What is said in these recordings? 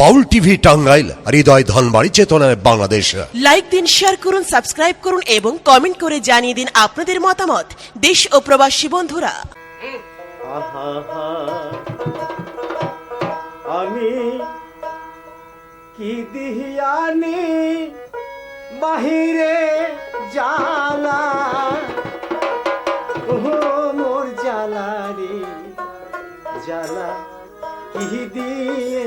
বাউল TV Tangail হৃদয় ধনবাড়ি চেতনায় Bangladesh. Like দিন শেয়ার করুন সাবস্ক্রাইব করুন এবং কমেন্ট করে জানিয়ে দিন আপনাদের মতামত। দেশ ও প্রবাসী বন্ধুরা। আমি কি দিহিয়ানি বাহিরে জালা? মোর জালারি জালা কি দিয়ে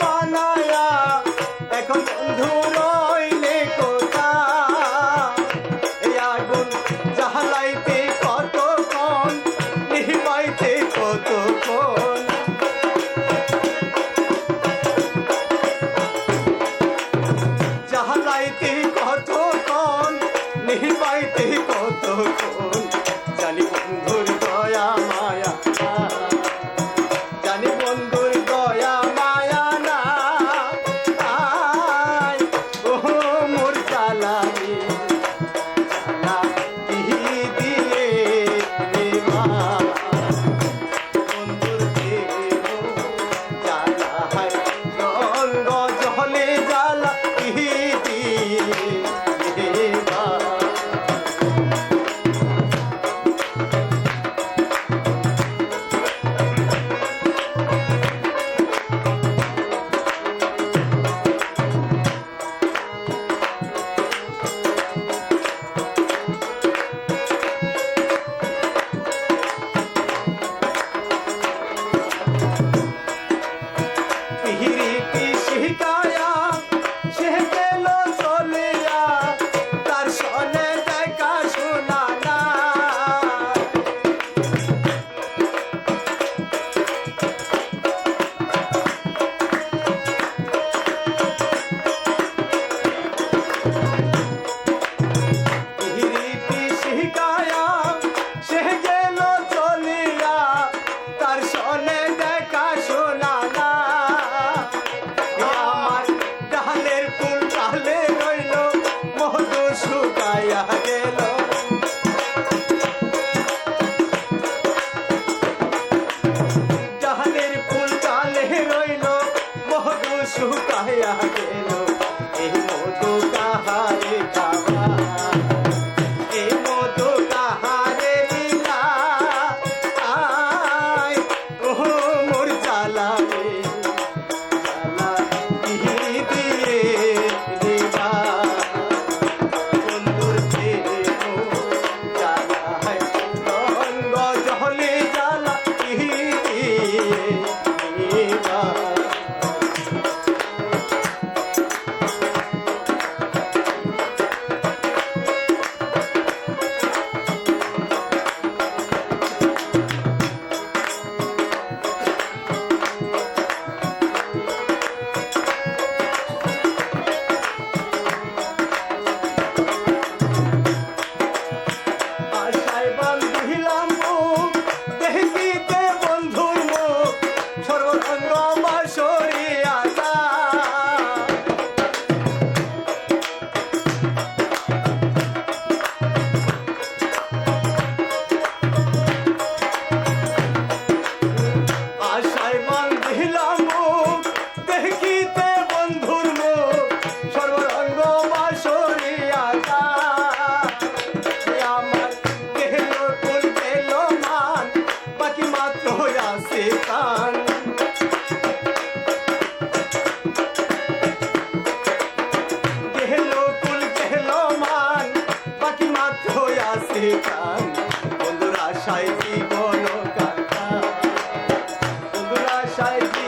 বানায়া এখন ধুর জ্বালা deixar ele.